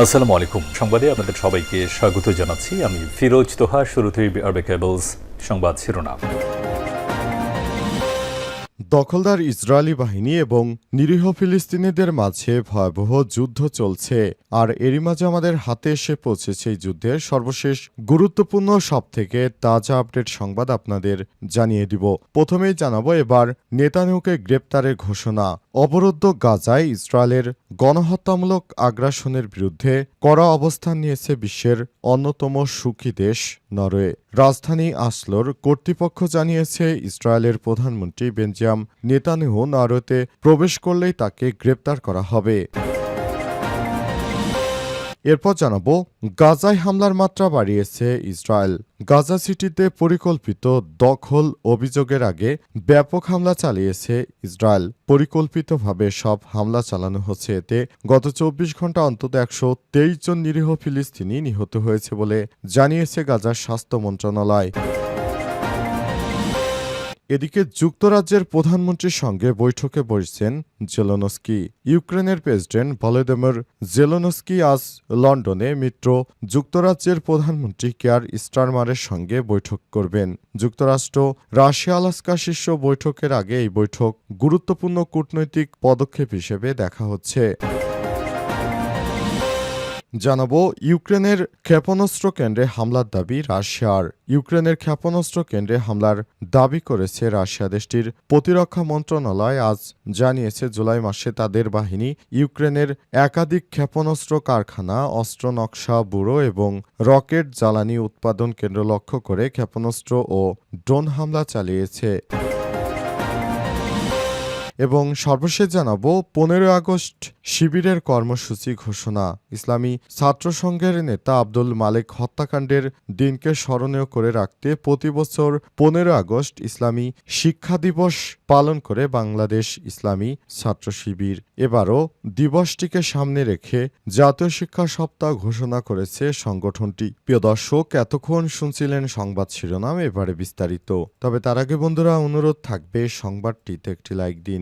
আসসালামু আলাইকুম। সংবাদে আপনাদের সবাইকে স্বাগত জানাচ্ছি। আমি ফিরোজ তোহা, শুরুতেই আরবে কেবলস সংবাদ শিরোনাম। দখলদার ইসরায়েলি বাহিনী এবং নিরীহ ফিলিস্তিনিদের মাঝে ভয়াবহ যুদ্ধ চলছে। আর এরই মাঝে আমাদের হাতে এসে পৌঁছেছে এই যুদ্ধের সর্বশেষ গুরুত্বপূর্ণ সব থেকে তাজা আপডেট সংবাদ আপনাদের জানিয়ে দিব। প্রথমেই জানাব এবার নেতানিয়াহুকে গ্রেপ্তারের ঘোষণা। অবরুদ্ধ গাজায় ইসরায়েলের গণহত্যামূলক আগ্রাসনের বিরুদ্ধে কড়া অবস্থান নিয়েছে বিশ্বের অন্যতম সুখী দেশ নরওয়ে। রাজধানী আসলোর কর্তৃপক্ষ জানিয়েছে, ইসরায়েলের প্রধানমন্ত্রী বেঞ্জিয়াম নেতানিহু নরওয়েতে প্রবেশ করলেই তাকে গ্রেপ্তার করা হবে। এরপর জানাব, গাজায় হামলার মাত্রা বাড়িয়েছে ইসরায়েল। গাজা সিটিতে পরিকল্পিত দখল অভিযোগের আগে ব্যাপক হামলা চালিয়েছে ইসরায়েল। পরিকল্পিতভাবে সব হামলা চালানো হচ্ছে এতে গত চব্বিশ ঘণ্টা অন্তত একশো তেইশ জন নিরীহ ফিলিস্তিনি নিহত হয়েছে বলে জানিয়েছে গাজার স্বাস্থ্য মন্ত্রণালয়। এদিকে যুক্তরাজ্যের প্রধানমন্ত্রীর সঙ্গে বৈঠকে বসছেন জেলোনস্কি। ইউক্রেনের প্রেসিডেন্ট ভলোদিমির জেলোনস্কি আজ লন্ডনে মিত্র যুক্তরাজ্যের প্রধানমন্ত্রী কেয়ার স্টারমারের সঙ্গে বৈঠক করবেন। যুক্তরাষ্ট্র, রাশিয়া আলাস্কা শীর্ষ বৈঠকের আগে এই বৈঠক গুরুত্বপূর্ণ কূটনৈতিক পদক্ষেপ হিসেবে দেখা হচ্ছে। জানাব, ইউক্রেনের ক্ষেপণাস্ত্র কেন্দ্রে হামলার দাবি রাশিয়ার। ইউক্রেনের ক্ষেপণাস্ত্র কেন্দ্রে হামলার দাবি করেছে রাশিয়া দেশটির প্রতিরক্ষা মন্ত্রণালয়। আজ জানিয়েছে, জুলাই মাসে তাদের বাহিনী ইউক্রেনের একাধিক ক্ষেপণাস্ত্র কারখানা, অস্ত্র নকশা ব্যুরো এবং রকেট জ্বালানি উৎপাদন কেন্দ্র লক্ষ্য করে ক্ষেপণাস্ত্র ও ড্রোন হামলা চালিয়েছে। এবং সর্বশেষ জানাব পনেরো আগস্ট শিবিরের কর্মসূচি ঘোষণা। ইসলামী ছাত্র সংঘের নেতা আব্দুল মালেক হত্যাকাণ্ডের দিনকে স্মরণীয় করে রাখতে প্রতি বছর পনেরো আগস্ট ইসলামী শিক্ষা দিবস পালন করে বাংলাদেশ ইসলামী ছাত্র শিবির। এবারও দিবসটিকে সামনে রেখে জাতীয় শিক্ষা সপ্তাহ ঘোষণা করেছে সংগঠনটি। প্রিয় দর্শক, এতক্ষণ শুনছিলেন সংবাদ শিরোনাম, এবারে বিস্তারিত। তবে তার আগে বন্ধুরা, অনুরোধ থাকবে সংবাদটিতে একটি লাইক দিন।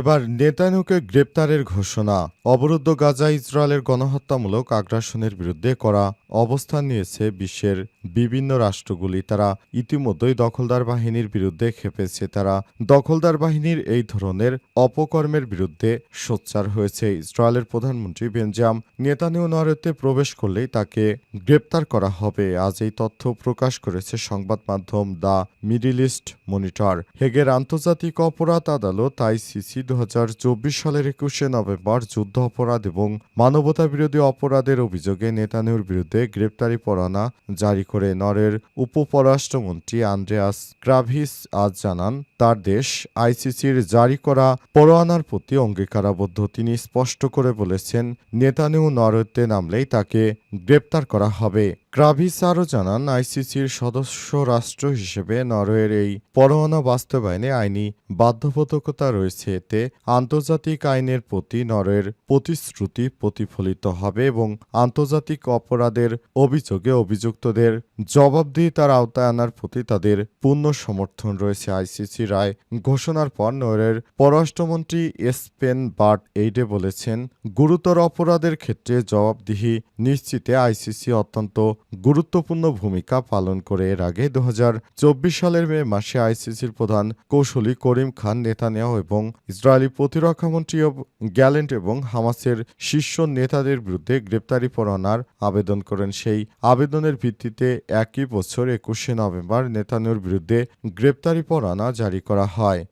এবার নেতানুকে গ্রেপ্তারের ঘোষণা। অবরুদ্ধ গাজা ইসরায়েলের গণহত্যামূলক আগ্রাসনের বিরুদ্ধে করা অবস্থান নিয়েছে বিশ্বের বিভিন্ন রাষ্ট্রগুলি। তারা ইতিমধ্যেই দখলদার বাহিনীর বিরুদ্ধে খেপেছে। তারা দখলদার বাহিনীর এই ধরনের অপকর্মের বিরুদ্ধে সোচ্চার হয়েছে। ইসরায়েলের প্রধানমন্ত্রী বেঞ্জাম নেতানিয়াহু নরওয়েতে প্রবেশ করলেই তাকে গ্রেপ্তার করা হবে। আজ এই তথ্য প্রকাশ করেছে সংবাদ মাধ্যম দ্য মিডিল ইস্ট মনিটর। হেগের আন্তর্জাতিক অপরাধ আদালত আইসিসি দু হাজার চব্বিশ সালের একুশে নভেম্বর যুদ্ধ অপরাধ এবং মানবতা বিরোধী অপরাধের অভিযোগে নেতানিয়াহুর বিরুদ্ধে গ্রেপ্তারি পরোয়ানা জারি করে নরের উপপররাষ্ট্রমন্ত্রী আন্দ্রেয়াস ক্রাভিস আজ জানান, তার দেশ আইসিসির জারি করা পরোয়ানার প্রতি অঙ্গীকারাবদ্ধ। তিনি স্পষ্ট করে বলেছেন নেতানিয়াহু নরওয়েতে নামলেই তাকে গ্রেপ্তার করা হবে। ক্রাভিস আরও জানান, আইসিসির সদস্য রাষ্ট্র হিসেবে নরওয়ের এই পরোয়ানা বাস্তবায়নে আইনি বাধ্যবাধকতা রয়েছে। এতে আন্তর্জাতিক আইনের প্রতি নরওয়ের প্রতিশ্রুতি প্রতিফলিত হবে এবং আন্তর্জাতিক অপরাধের অভিযোগে অভিযুক্তদের জবাবদিহিতার আওতায় আনার প্রতি তাদের পূর্ণ সমর্থন রয়েছে। আইসিসি রায় ঘোষণার পর নরওয়ের পররাষ্ট্রমন্ত্রী এসপেন বার্ট এইডে বলেছেন, গুরুতর অপরাধের ক্ষেত্রে জবাবদিহি নিশ্চিতে আইসিসি অত্যন্ত গুরুত্বপূর্ণ ভূমিকা পালন করে। এর আগে দু হাজার চব্বিশ সালের মে মাসে আইসিসির প্রধান কৌশলী করিম খান নেতানিয়াহু এবং ইসরায়েলি প্রতিরক্ষামন্ত্রী গ্যালেন্ট এবং হামাসের শীর্ষ নেতাদের বিরুদ্ধে গ্রেপ্তারি পরোয়ানার আবেদন করেন। সেই আবেদনের ভিত্তিতে একই বছর একুশে নভেম্বর নেতানিয়াহুর বিরুদ্ধে গ্রেপ্তারি পরোয়ানা জারি করা হয়।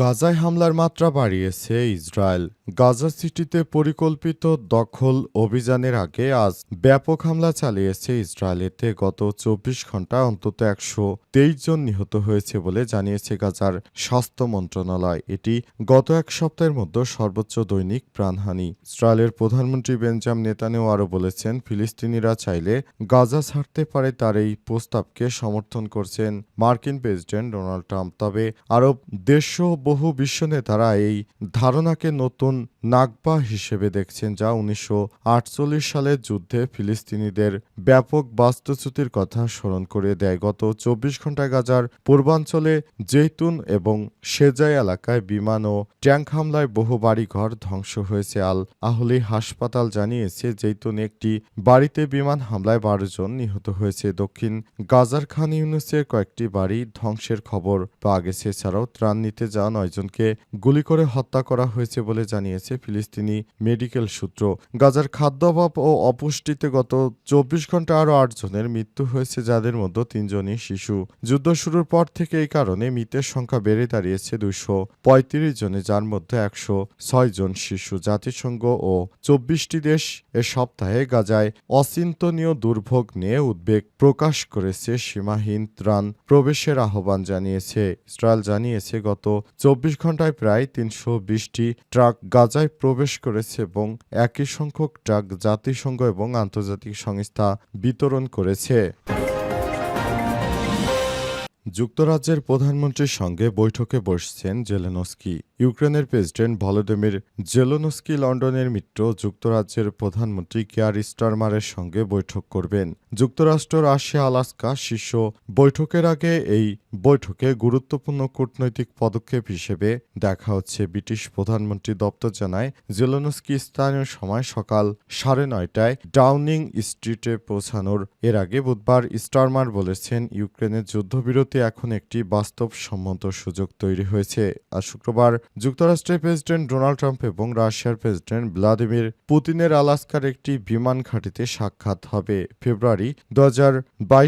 গাজায় হামলার মাত্রা বাড়িয়েছে ইসরায়েল। গাজা সিটিতে পরিকল্পিত দখল অভিযানের আগে আজ ব্যাপক হামলা চালিয়েছে ইসরায়েলেতে গত চব্বিশ ঘণ্টা অন্তত একশো তেইশ জন নিহত হয়েছে বলে জানিয়েছে গাজার স্বাস্থ্য মন্ত্রণালয়। এটি গত এক সপ্তাহের মধ্যে সর্বোচ্চ দৈনিক প্রাণহানি। ইসরায়েলের প্রধানমন্ত্রী বেঞ্জাম নেতানেও আরও বলেছেন, ফিলিস্তিনিরা চাইলে গাজা ছাড়তে পারে তার এই প্রস্তাবকে সমর্থন করছেন মার্কিন প্রেসিডেন্ট ডোনাল্ড ট্রাম্প। তবে আরব দেশসহ বহু বিশ্ব নেতারা এই ধারণাকে নতুন নাগবা হিসেবে দেখছেন, যা উনিশশো সালের যুদ্ধে ফিলিস্তিনিদের ব্যাপক বাস্তুচ্যুতির কথা স্মরণ করে দেয়। গত চব্বিশ ঘন্টায় গাজার পূর্বাঞ্চলে জৈতুন এবং সেজাই এলাকায় বিমান ও ট্যাঙ্ক হামলায় বহু বাড়িঘর ধ্বংস হয়েছে। আল আহলি হাসপাতাল জানিয়েছে জৈতুন একটি বাড়িতে বিমান হামলায় বারো জন নিহত হয়েছে। দক্ষিণ গাজার খান ইউনুসের কয়েকটি বাড়ি ধ্বংসের খবর পাওয়া গেছে। এছাড়াও ত্রাণ নিতে যাওয়া নয়জনকে গুলি করে হত্যা করা হয়েছে বলে জানিয়েছে ফিলিস্তিনি মেডিকেল সূত্র। গাজার খাদ্যাভাব ও অপুষ্টিতে গত চব্বিশ ঘণ্টা আরও আটজনের মৃত্যু হয়েছে, যাদের মধ্যে তিনজনই শিশু। যুদ্ধ শুরুর পর থেকে এই কারণে মৃতের সংখ্যা বেড়ে দাঁড়িয়েছে দুইশো পঁয়ত্রিশ জনে, যার মধ্যে একশো ছয় জন শিশু। জাতিসংঘ ও চব্বিশটি দেশ এ সপ্তাহে গাজায় অচিন্তনীয় দুর্ভোগ নিয়ে উদ্বেগ প্রকাশ করেছে সীমাহীন ত্রাণ প্রবেশের আহ্বান জানিয়েছে। ইসরায়েল জানিয়েছে, গত চব্বিশ ঘন্টায় প্রায় তিনশো বিশটি ট্রাক গাজায় প্রবেশ করেছে এবং একই সংখ্যক ট্রাক জাতিসংঘ এবং আন্তর্জাতিক সংস্থা বিতরণ করেছে। যুক্তরাজ্যের প্রধানমন্ত্রীর সঙ্গে বৈঠকে বসছেন জেলেনস্কি। ইউক্রেনের প্রেসিডেন্ট ভলোদিমির জেলোনস্কি লন্ডনের মিত্র যুক্তরাজ্যের প্রধানমন্ত্রী কেয়ার স্টারমারের সঙ্গে বৈঠক করবেন। যুক্তরাষ্ট্র, রাশিয়া, আলাস্কা শীর্ষ বৈঠকের আগে এই বৈঠকে গুরুত্বপূর্ণ কূটনৈতিক পদক্ষেপ হিসেবে দেখা হচ্ছে, ব্রিটিশ প্রধানমন্ত্রী দপ্তর জানায়। জেলোনস্কি স্থানীয় সময় সকাল সাড়ে নয়টায় ডাউনিং স্ট্রিটে পৌঁছানোর এর আগে বুধবার স্টারমার বলেছেন, ইউক্রেনের যুদ্ধবিরতি এখন একটি বাস্তবসম্মত সুযোগ তৈরি হয়েছে। আর শুক্রবার যুক্তরাষ্ট্রের প্রেসিডেন্ট ডোনাল্ড ট্রাম্প এবং রাশিয়ার প্রেসিডেন্ট ভ্লাদিমির পুতিনের আলাস্কার একটি বিমান ঘাঁটিতে সাক্ষাৎ হবে। ফেব্রুয়ারি দু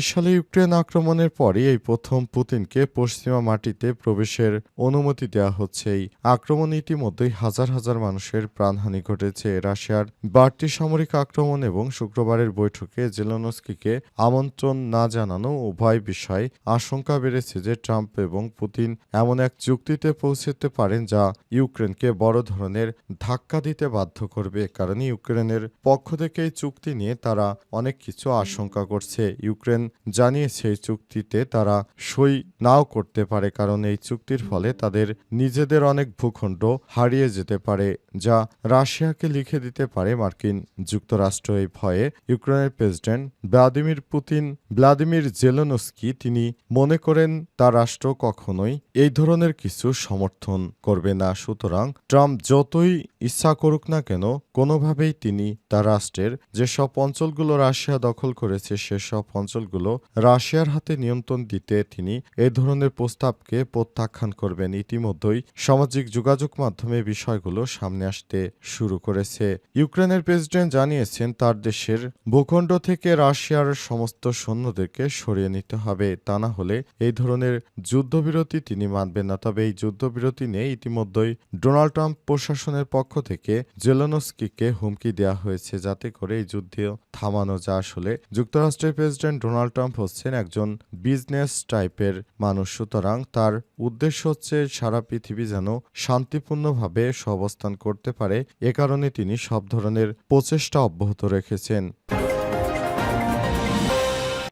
সালে ইউক্রেন আক্রমণের পরে এই প্রথম পুতিনকে পশ্চিমা মাটিতে প্রবেশের অনুমতি দেওয়া হচ্ছে। এই আক্রমণ ইতিমধ্যেই হাজার হাজার মানুষের প্রাণহানি ঘটেছে। রাশিয়ার বাড়তি সামরিক আক্রমণ এবং শুক্রবারের বৈঠকে জেলনস্কিকে আমন্ত্রণ না জানানো উভয় বিষয় আশঙ্কা বেড়েছে যে ট্রাম্প এবং পুতিন এমন এক চুক্তিতে পৌঁছতে পারেন যা ইউক্রেনকে বড় ধরনের ধাক্কা দিতে বাধ্য করবে, কারণ ইউক্রেনের পক্ষ থেকে এই চুক্তি নিয়ে তারা অনেক কিছু আশঙ্কা করছে। ইউক্রেন জানিয়েছে এই চুক্তিতে তারা সই নাও করতে পারে, কারণ এই চুক্তির ফলে তাদের নিজেদের অনেক ভূখণ্ড হারিয়ে যেতে পারে, যা রাশিয়াকে লিখে দিতে পারে। মার্কিন যুক্তরাষ্ট্র এই ভয়ে ইউক্রেনের president Vladimir Putin, Vladimir Zelensky, তিনি মনে করেন তার রাষ্ট্র কখনোই এই ধরনের কিছু সমর্থন করবে না। সুতরাং ট্রাম্প যতই ইচ্ছা করুক না কেন, কোনোভাবেই তিনি তার রাষ্ট্রের যেসব অঞ্চলগুলো রাশিয়া দখল করেছে, সেসব অঞ্চলগুলো রাশিয়ার হাতে নিয়ন্ত্রণ দিতে তিনি এই ধরনের প্রস্তাবকে প্রত্যাখ্যান করবেন। ইতিমধ্যেই সামাজিক যোগাযোগ মাধ্যমে বিষয়গুলো সামনে আসতে শুরু করেছে। ইউক্রেনের প্রেসিডেন্ট জানিয়েছেন, তার দেশের ভূখণ্ড থেকে রাশিয়ার সমস্ত সৈন্যদেরকে সরিয়ে নিতে হবে। তা না হলে এই ধরনের যুদ্ধবিরতি তিনি মানবেন না। তবে এই যুদ্ধবিরতি নিয়ে ইতিমধ্যেই ডোনাল্ড ট্রাম্প প্রশাসনের পক্ষ থেকে জেলনস্কিকে হুমকি দেওয়া হয়েছে, যাতে করে এই যুদ্ধ থামানো যা আসলে যুক্তরাষ্ট্রের প্রেসিডেন্ট ডোনাল্ড ট্রাম্প হচ্ছেন একজন বিজনেস টাইপের মানুষ। সুতরাং তার উদ্দেশ্য হচ্ছে সারা পৃথিবী যেন শান্তিপূর্ণভাবে সহাবস্থান করতে পারে। এ কারণে তিনি সব ধরনের প্রচেষ্টা অব্যাহত রেখেছেন।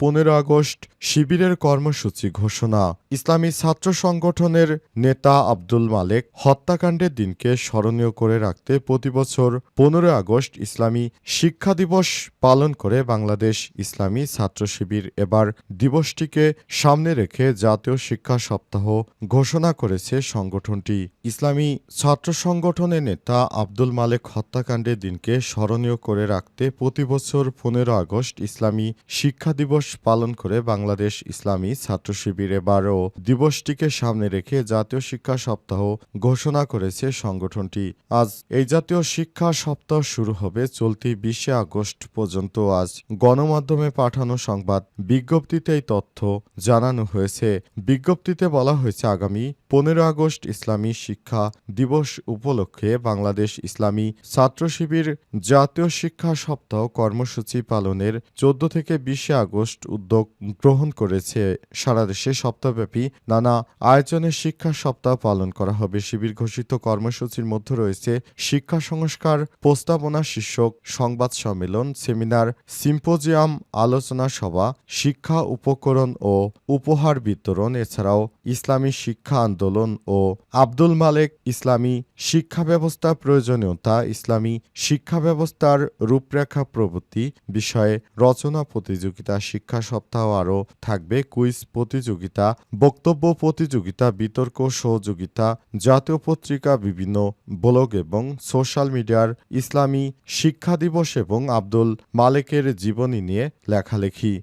পনেরো আগস্ট শিবিরের কর্মসূচি ঘোষণা। ইসলামী ছাত্র সংগঠনের নেতা আব্দুল মালেক হত্যাকাণ্ডের দিনকে স্মরণীয় করে রাখতে প্রতি বছর পনেরো আগস্ট ইসলামী শিক্ষা দিবস পালন করে বাংলাদেশ ইসলামী ছাত্র শিবির। এবার দিবসটিকে সামনে রেখে জাতীয় শিক্ষা সপ্তাহ ঘোষণা করেছে সংগঠনটি। ইসলামী ছাত্র সংগঠনের নেতা আব্দুল মালেক হত্যাকাণ্ডের দিনকে স্মরণীয় করে রাখতে প্রতি বছর পনেরো আগস্ট ইসলামী শিক্ষা দিবস পালন করে বাংলাদেশ ইসলামী ছাত্র শিবির। এবারও দিবসটিকে সামনে রেখে জাতীয় শিক্ষা সপ্তাহ ঘোষণা করেছে সংগঠনটি। আজ এই জাতীয় শিক্ষা সপ্তাহ শুরু হবে চলতি বিশে আগস্ট পর্যন্ত। আজ গণমাধ্যমে পাঠানো সংবাদ বিজ্ঞপ্তিতে এই তথ্য জানানো হয়েছে। বিজ্ঞপ্তিতে বলা হয়েছে, আগামী পনেরো আগস্ট ইসলামী শিক্ষা দিবস উপলক্ষে বাংলাদেশ ইসলামী ছাত্র শিবির জাতীয় শিক্ষা সপ্তাহ কর্মসূচি পালনের চোদ্দ থেকে বিশে আগস্ট উদ্যোগ গ্রহণ করেছে। সারা দেশে সপ্তাহব্যাপী নানা আয়োজনে শিক্ষা সপ্তাহ পালন করা হবে। শিবির ঘোষিত কর্মসূচির মধ্যে রয়েছে শিক্ষা সংস্কার প্রস্তাবনা শীর্ষক সংবাদ সম্মেলন, সেমিনার, সিম্পোজিয়াম, আলোচনা সভা, শিক্ষা উপকরণ ও উপহার বিতরণ। এছাড়াও ইসলামী শিক্ষা আন্দোলন ও আব্দুল মালেক ইসলামী শিক্ষা ব্যবস্থা প্রয়োজনীয়তা, ইসলামী শিক্ষা ব্যবস্থার রূপরেখা প্রভৃতি বিষয়ে রচনা প্রতিযোগিতা, শিক্ষা সপ্তাহ আরও থাকবে, কুইজ প্রতিযোগিতা, বক্তব্য প্রতিযোগিতা, বিতর্ক সহযোগিতা, জাতীয় পত্রিকা, বিভিন্ন ব্লগ এবং সোশ্যাল মিডিয়ার ইসলামী শিক্ষা দিবস এবং আব্দুল মালেকের জীবনী নিয়ে লেখালেখি।